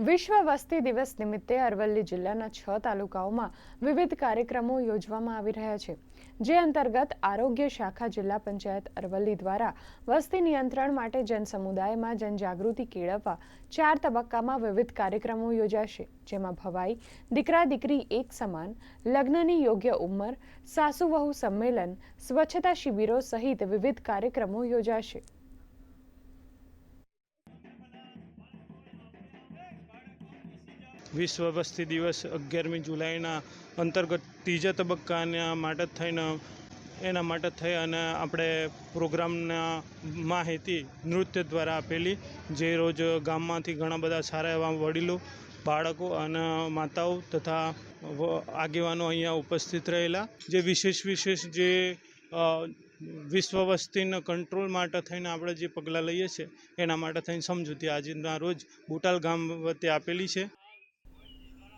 વિશ્વ વસ્તી દિવસ નિમિત્તે અરવલ્લી જિલ્લાના છ તાલુકાઓમાં વિવિધ કાર્યક્રમો યોજવામાં આવી રહ્યા છે, જે અંતર્ગત આરોગ્ય શાખા જિલ્લા પંચાયત અરવલ્લી દ્વારા વસ્તી નિયંત્રણ માટે જનસમુદાયમાં જનજાગૃતિ કેળવવા ચાર તબક્કામાં વિવિધ કાર્યક્રમો યોજાશે, જેમાં ભવાઈ, દીકરા દીકરી એક સમાન, લગ્નની યોગ્ય ઉંમર, સાસુ વહુ સંમેલન, સ્વચ્છતા શિબિરો સહિત વિવિધ કાર્યક્રમો યોજાશે. વિશ્વ વસ્તી દિવસ અગિયારમી જુલાઈના અંતર્ગત ત્રીજા તબક્કાના માટે થઈને એના માટે થઈ અને આપણે પ્રોગ્રામના માહિતી નૃત્ય દ્વારા આપેલી. જે રોજ ગામમાંથી ઘણા બધા સારા એવા વડીલો, બાળકો અને માતાઓ તથા આગેવાનો અહીંયા ઉપસ્થિત રહેલા. જે વિશેષ વિશેષ જે વિશ્વ વસ્તીના કંટ્રોલ માટે થઈને આપણે જે પગલાં લઈએ છીએ, એના માટે થઈને સમજૂતી આજના રોજ બુટાલ ગામ વતી આપેલી છે.